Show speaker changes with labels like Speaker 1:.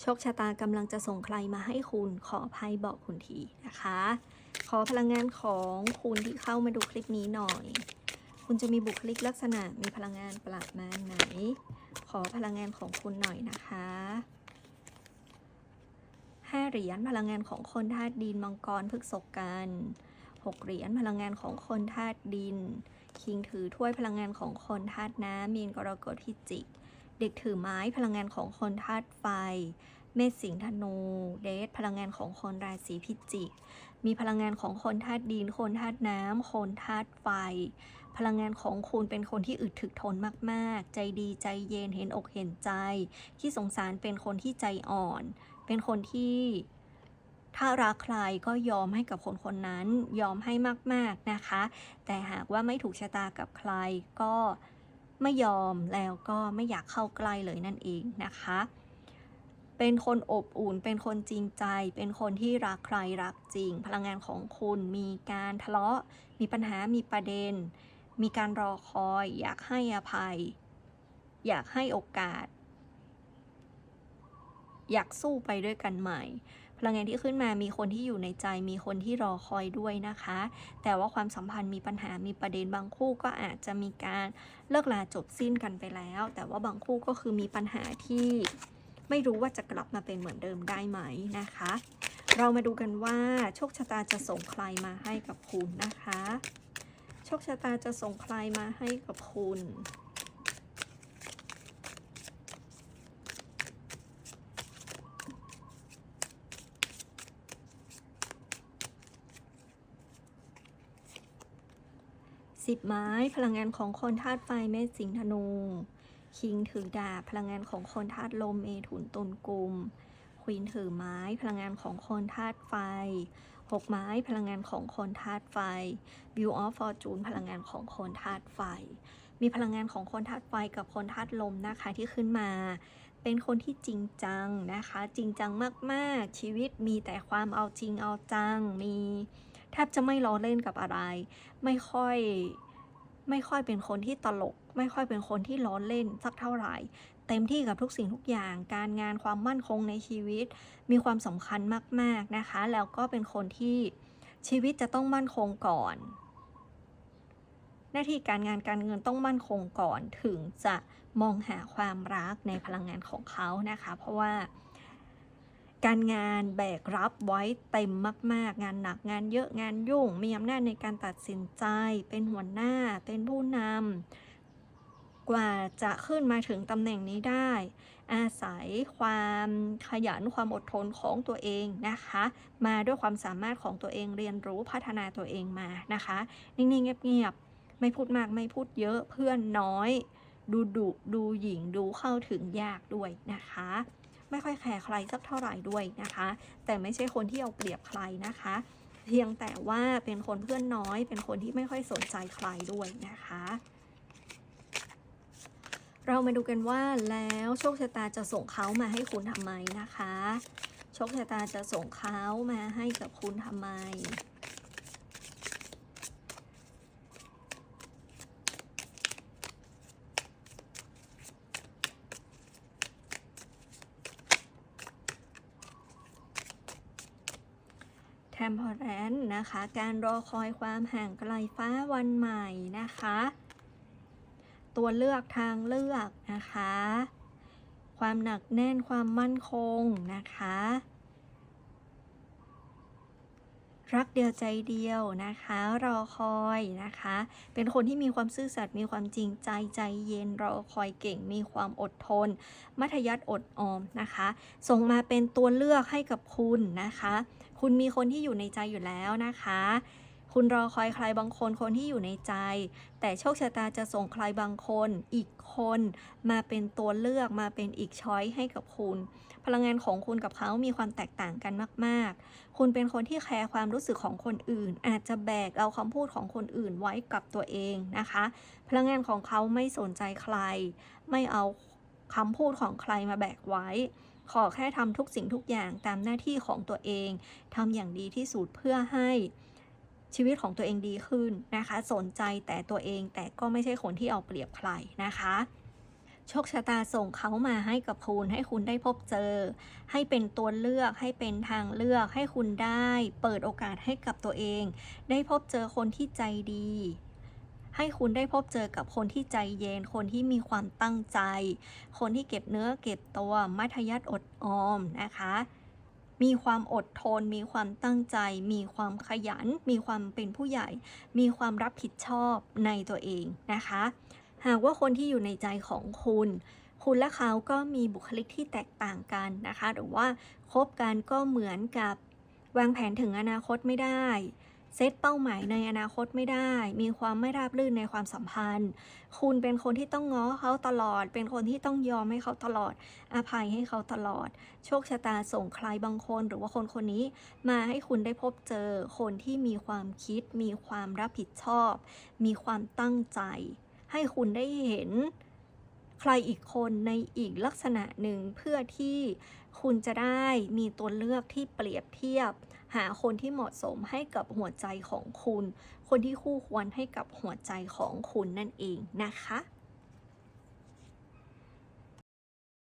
Speaker 1: โชคชะตากำลังจะส่งใครมาให้คุณขออภัยบอกคุณทีนะคะ ขอพลังงานของคุณที่เข้ามาดูคลิปนี้หน่อย คุณจะมีบุคลิกลักษณะมีพลังงานประมาณไหน ขอพลังงานของคุณหน่อยนะคะห้าเหรียญพลังงานของคนธาตุดินมังกรพฤกษกันหกเหรียญพลังงานของคนธาตุดิน คิงถือถ้วยพลังงานของคนธาตุน้ำมีนกรกฎพิจิก เด็กถือไม้พลังงานของคนธาตุไฟ เมษสิงห์ธนู เดทพลังงานของคนราศีพิจิก มีพลังงานของคนธาตุดิน คนธาตุน้ำ คนธาตุไฟ พลังงานของคุณเป็นคนที่อึดถึกทนมากๆ ใจดีใจเย็นเห็นอกเห็นใจ ที่สงสารเป็นคนที่ใจอ่อน เป็นคนที่ถ้ารักใครก็ยอมให้กับคนคนนั้นยอมให้มาก ๆ นะคะ แต่หากว่าไม่ถูกชะตากับใครก็ ไม่ยอมแล้วก็ไม่อยากเข้าใกล้เลยนั่นเองนะคะ เป็นคนอบอุ่น เป็นคนจริงใจ เป็นคนที่รักใครรักจริง พลังงานของคุณมีการทะเลาะ มีปัญหา มีประเด็น มีการรอคอย อยากให้อภัย อยากให้โอกาส อยากสู้ไปด้วยกันใหม่ พลังงานที่ขึ้นมามีคนที่อยู่ในใจมีคนที่รอคอยด้วยนะคะ แต่ว่าความสัมพันธ์มีปัญหามีประเด็นบางคู่ก็อาจจะมีการเลิกลาจบสิ้นกันไปแล้ว แต่ว่าบางคู่ก็คือมีปัญหาที่ไม่รู้ว่าจะกลับมาเป็นเหมือนเดิมได้ไหมนะคะ เรามาดูกันว่าโชคชะตาจะส่งใครมาให้กับคุณนะคะ โชคชะตาจะส่งใครมาให้กับคุณ สิบไม้ พลังงานของคนธาตุไฟเมษสิงห์ธนูคิงถือดาบพลังงานของคนธาตุลมเมถุนตุลกุมควีนถือไม้พลังงานของคนธาตุไฟหกไม้พลังงานของคนธาตุไฟวิวออฟฟอร์จูนพลังงานของคนธาตุไฟ มีพลังงานของคนธาตุไฟกับคนธาตุลมนะคะที่ขึ้นมา เป็นคนที่จริงจังนะคะ จริงจังมากๆ ชีวิตมีแต่ความเอาจริงเอาจังมี ทบจะไม่ล้อเล่นกับอะไร ไม่ค่อยไม่ค่อยเป็นคนที่ตลก ไม่ค่อยเป็นคนที่ล้อเล่นสักเท่าไหร่ เต็มที่กับทุกสิ่งทุกอย่าง การงานความมั่นคงในชีวิต มีความสำคัญมาก ๆนะคะ แล้วก็เป็นคนที่ชีวิตจะต้องมั่นคงก่อน หน้าที่การงานการเงินต้องมั่นคงก่อน ถึงจะมองหาความรักในพลังงานของเขานะคะ เพราะว่า การงานแบกรับไว้เต็มมาก ๆ งานหนักงานเยอะงานยุ่ง มีอำนาจในการตัดสินใจ เป็นหัวหน้า เป็นผู้นำกว่าจะขึ้นมาถึงตำแหน่งนี้ได้ อาศัยความขยันความอดทนของตัวเองนะคะ มาด้วยความสามารถของตัวเองเรียนรู้พัฒนาตัวเองมานะคะ นิ่ง ๆ เงียบ ๆ ไม่พูดมากไม่พูดเยอะเพื่อนน้อย ดูดุดูหญิงดูเข้าถึงยากด้วยนะคะ ไม่ค่อยแคร์ใครสักเท่าไหร่ด้วยนะคะ แต่ไม่ใช่คนที่เอาเปรียบใครนะคะ เพียงแต่ว่าเป็นคนเพื่อนน้อย เป็นคนที่ไม่ค่อยสนใจใครด้วยนะคะ เรามาดูกันว่าแล้วโชคชะตาจะส่งเขามาให้คุณทำไมนะคะ โชคชะตาจะส่งเขามาให้กับคุณทำไม แทมเพอแรนนะคะ การรอคอยความห่างไกลฟ้าวันใหม่นะคะ ตัวเลือกทางเลือกนะคะ ความหนักแน่นความมั่นคงนะคะ รักเดียวใจเดียวนะคะ รอคอยนะคะ เป็นคนที่มีความซื่อสัตย์มีความจริงใจใจเย็นรอคอยเก่ง มีความอดทน มัธยัติอดออมนะคะ ส่งมาเป็นตัวเลือกให้กับคุณนะคะ คุณมีคนที่อยู่ในใจอยู่แล้วนะคะ คุณรอคอยใครบางคนคนที่อยู่ในใจ แต่โชคชะตาจะส่งใครบางคน อีกคน มาเป็นตัวเลือกมาเป็นอีกช้อยให้กับคุณ พลังงานของคุณกับเขามีความแตกต่างกันมาก ๆ คุณเป็นคนที่แคร์ความรู้สึกของคนอื่น อาจจะแบกเอาคำพูดของคนอื่นไว้กับตัวเองนะคะ พลังงานของเขาไม่สนใจใคร ไม่เอาคำพูดของใครมาแบกไว้ ขอแค่ทำทุกสิ่งทุกอย่างตามหน้าที่ของตัวเองทำอย่างดีที่สุดเพื่อให้ ชีวิตของตัวเองดีขึ้นนะคะ สนใจแต่ตัวเองแต่ก็ไม่ใช่คนที่เอาเปรียบใครนะคะโชคชะตาส่งเขามาให้กับคุณให้คุณได้พบเจอ ให้เป็นตัวเลือกให้เป็นทางเลือกให้คุณได้ เปิดโอกาสให้กับตัวเอง ได้พบเจอคนที่ใจดี ให้คุณได้พบเจอกับคนที่ใจเย็น คนที่มีความตั้งใจ คนที่เก็บเนื้อเก็บตัวมัธยัติอดออมนะคะ มีความอดทน มีความตั้งใจ มีความขยัน มีความเป็นผู้ใหญ่ มีความรับผิดชอบในตัวเองนะคะ หากว่าคนที่อยู่ในใจของคุณ คุณและเขาก็มีบุคลิกที่แตกต่างกันนะคะ หรือว่าคบกันก็เหมือนกับวางแผนถึงอนาคตไม่ได้ เซตเป้าหมายในอนาคตไม่ได้ มีความไม่ราบรื่นในความสัมพันธ์ คุณเป็นคนที่ต้องง้อเขาตลอด เป็นคนที่ต้องยอมให้เขาตลอด อภัยให้เขาตลอด โชคชะตาส่งใครบางคน หรือว่าคนคนนี้มาให้คุณได้พบเจอคนที่มีความคิด มีความรับผิดชอบ มีความตั้งใจ ให้คุณได้เห็น ใครอีกคนในอีกลักษณะหนึ่งเพื่อที่คุณจะได้มีตัวเลือกที่เปรียบเทียบ หาคนที่เหมาะสมให้กับหัวใจของคุณ คนที่คู่ควรให้กับหัวใจของคุณนั่นเองนะคะ